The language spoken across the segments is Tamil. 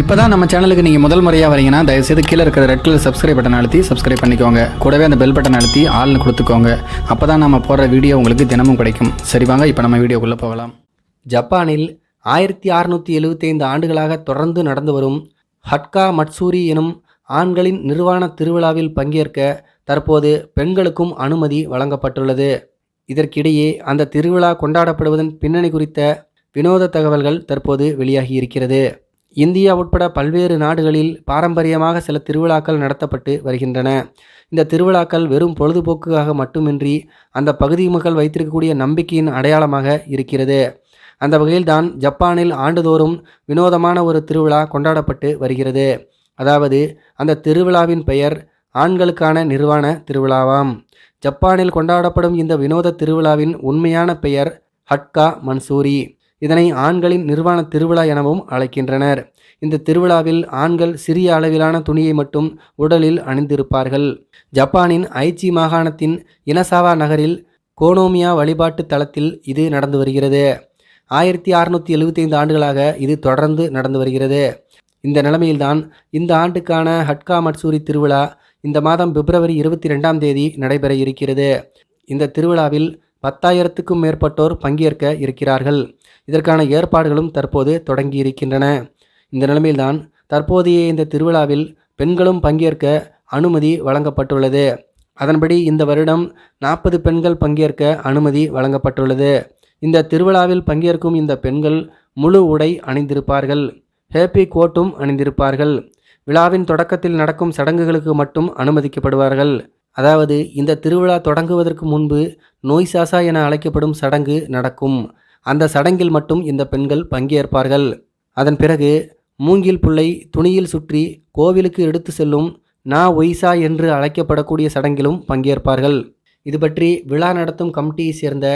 இப்போ தான் நம்ம சேனலுக்கு நீங்கள் முதல் முறையாக வரீங்கன்னா தயவுசெய்து கீழே இருக்கிற ரெட் கலர் சப்ஸ்கிரைப் பட்டன் அழுத்தி சப்ஸ்கிரைப் பண்ணிக்கோங்க. கூடவே அந்த பெல் பட்டன் அழுத்தி ஆள்னு கொடுத்துக்கோங்க. அப்போ தான் நம்ம போடுற வீடியோ உங்களுக்கு தினமும் கிடைக்கும். சரி வாங்க இப்போ நம்ம வீடியோக்குள்ளே போகலாம். ஜப்பானில் ஆயிரத்தி அறுநூற்றி எழுபத்தைந்து ஆண்டுகளாக தொடர்ந்து நடந்து வரும் ஹட்கா மட்சூரி எனும் ஆண்களின் நிர்வாண திருவிழாவில் பங்கேற்க தற்போது பெண்களுக்கும் அனுமதி வழங்கப்பட்டுள்ளது. இதற்கிடையே அந்த திருவிழா கொண்டாடப்படுவதன் பின்னணி குறித்த வினோத தகவல்கள் தற்போது வெளியாகி இருக்கிறது. இந்தியா உட்பட பல்வேறு நாடுகளில் பாரம்பரியமாக சில திருவிழாக்கள் நடத்தப்பட்டு வருகின்றன. இந்த திருவிழாக்கள் வெறும் பொழுதுபோக்குக்காக மட்டுமின்றி அந்த பகுதி மக்கள் வைத்திருக்கக்கூடிய நம்பிக்கையின் அடையாளமாக இருக்கிறது. அந்த வகையில்தான் ஜப்பானில் ஆண்டுதோறும் வினோதமான ஒரு திருவிழா கொண்டாடப்பட்டு வருகிறது. அதாவது அந்த திருவிழாவின் பெயர் ஆண்களுக்கான நிர்வாண திருவிழாவாம். ஜப்பானில் கொண்டாடப்படும் இந்த வினோத திருவிழாவின் உண்மையான பெயர் ஹட்கா மன்சூரி. இதனை ஆண்களின் நிர்வாண திருவிழா எனவும் அழைக்கின்றனர். இந்த திருவிழாவில் ஆண்கள் சிறிய அளவிலான துணியை மட்டும் உடலில் அணிந்திருப்பார்கள். ஜப்பானின் ஐச்சி மாகாணத்தின் இனசாவா நகரில் கோனோமியா வழிபாட்டு தலத்தில் இது நடந்து வருகிறது. ஆயிரத்தி அறுநூற்றி எழுபத்தைந்து ஆண்டுகளாக இது தொடர்ந்து நடந்து வருகிறது. இந்த நிலைமையில்தான் இந்த ஆண்டுக்கான ஹட்கா மட்சூரி திருவிழா இந்த மாதம் பிப்ரவரி இருபத்தி ரெண்டாம் தேதி நடைபெற இருக்கிறது. இந்த திருவிழாவில் பத்தாயிரத்துக்கும் மேற்பட்டோர் பங்கேற்க இருக்கிறார்கள். இதற்கான ஏற்பாடுகளும் தற்போது தொடங்கி இருக்கின்றன இந்த நிலைமையில்தான் தற்போதைய இந்த திருவிழாவில் பெண்களும் பங்கேற்க அனுமதி வழங்கப்பட்டுள்ளது. அதன்படி இந்த வருடம் நாற்பது பெண்கள் பங்கேற்க அனுமதி வழங்கப்பட்டுள்ளது. இந்த திருவிழாவில் பங்கேற்கும் இந்த பெண்கள் முழு உடை அணிந்திருப்பார்கள். ஹேப்பி கோட்டும் அணிந்திருப்பார்கள். விழாவின் தொடக்கத்தில் நடக்கும் சடங்குகளுக்கு மட்டும் அனுமதிக்கப்படுவார்கள். அதாவது இந்த திருவிழா தொடங்குவதற்கு முன்பு நோய் சாசா என அழைக்கப்படும் சடங்கு நடக்கும். அந்த சடங்கில் மட்டும் இந்த பெண்கள் பங்கேற்பார்கள். அதன் பிறகு மூங்கில் புள்ளை துணியில் சுற்றி கோவிலுக்கு எடுத்து செல்லும் நா ஒய்சா என்று அழைக்கப்படக்கூடிய சடங்கிலும் பங்கேற்பார்கள். இது பற்றி விழா நடத்தும் கமிட்டியை சேர்ந்த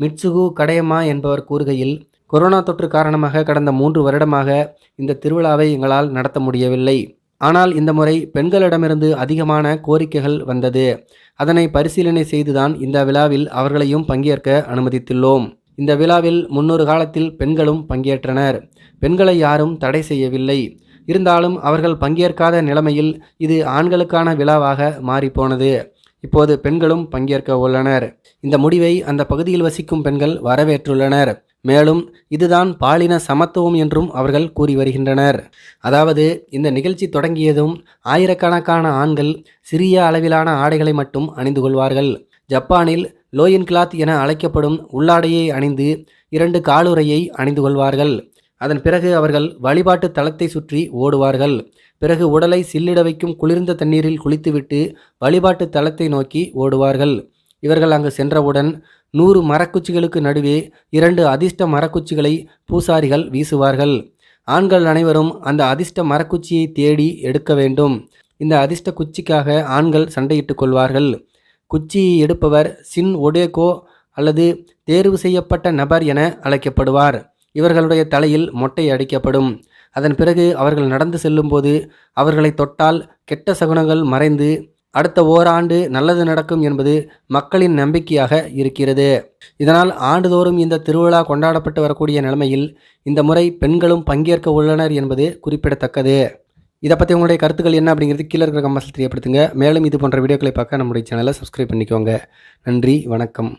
மிட்சுகு கடையம்மா என்பவர் கூறுகையில் கொரோனா தொற்று காரணமாக கடந்த மூன்று வருடமாக இந்த திருவிழாவை எங்களால் நடத்த முடியவில்லை. ஆனால் இந்த முறை பெண்களிடமிருந்து அதிகமான கோரிக்கைகள் வந்தது. அதனை பரிசீலனை செய்துதான் இந்த விழாவில் அவர்களையும் பங்கேற்க அனுமதித்துள்ளோம். இந்த விழாவில் முன்னொரு காலத்தில் பெண்களும் பங்கேற்றனர். பெண்களை யாரும் தடை செய்யவில்லை. இருந்தாலும் அவர்கள் பங்கேற்காத நிலைமையில் இது ஆண்களுக்கான விழாவாக மாறிப்போனது. இப்போது பெண்களும் பங்கேற்க உள்ளனர். இந்த முடிவை அந்த பகுதியில் வசிக்கும் பெண்கள் வரவேற்றுள்ளனர். மேலும் இதுதான் பாலின சமத்துவம் என்றும் அவர்கள் கூறி வருகின்றனர். அதாவது இந்த நிகழ்ச்சி தொடங்கியதும் ஆயிரக்கணக்கான ஆண்கள் சிறிய அளவிலான ஆடைகளை மட்டும் அணிந்து கொள்வார்கள். ஜப்பானில் லோயின் கிளாத் என அழைக்கப்படும் உள்ளாடையை அணிந்து இரண்டு காலுறையை அணிந்து கொள்வார்கள். அதன் பிறகு அவர்கள் வழிபாட்டு தளத்தை சுற்றி ஓடுவார்கள். பிறகு உடலை சில்லிட வைக்கும் குளிர்ந்த தண்ணீரில் குளித்துவிட்டு வழிபாட்டு தளத்தை நோக்கி ஓடுவார்கள். இவர்கள் அங்கு சென்றவுடன் நூறு மரக்குச்சிகளுக்கு நடுவே இரண்டு அதிர்ஷ்ட மரக்குச்சிகளை பூசாரிகள் வீசுவார்கள். ஆண்கள் அனைவரும் அந்த அதிர்ஷ்ட மரக்குச்சியை தேடி எடுக்க வேண்டும். இந்த அதிர்ஷ்ட குச்சிக்காக ஆண்கள் சண்டையிட்டுக் கொள்வார்கள். குச்சியை எடுப்பவர் சின் ஒடேகோ அல்லது தேர்வு செய்யப்பட்ட நபர் என அழைக்கப்படுவார். இவர்களுடைய தலையில் மொட்டை அடிக்கப்படும். அதன் பிறகு அவர்கள் நடந்து செல்லும்போது அவர்களை தொட்டால் கெட்ட சகுனங்கள் மறைந்து அடுத்த ஓராண்டு நல்லது நடக்கும் என்பது மக்களின் நம்பிக்கையாக இருக்கிறது. இதனால் ஆண்டுதோறும் இந்த திருவிழா கொண்டாடப்பட்டு வரக்கூடிய நிலைமையில் இந்த முறை பெண்களும் பங்கேற்க உள்ளனர் என்பது குறிப்பிடத்தக்கது. இதை பற்றி உங்களுடைய கருத்துக்கள் என்ன அப்படிங்கிறது கீழே இருக்கிற கமெண்ட்ஸில் தெரியப்படுத்துங்க. மேலும் இது போன்ற வீடியோக்களை பார்க்க நம்முடைய சேனலை சப்ஸ்கிரைப் பண்ணிக்கோங்க. நன்றி வணக்கம்.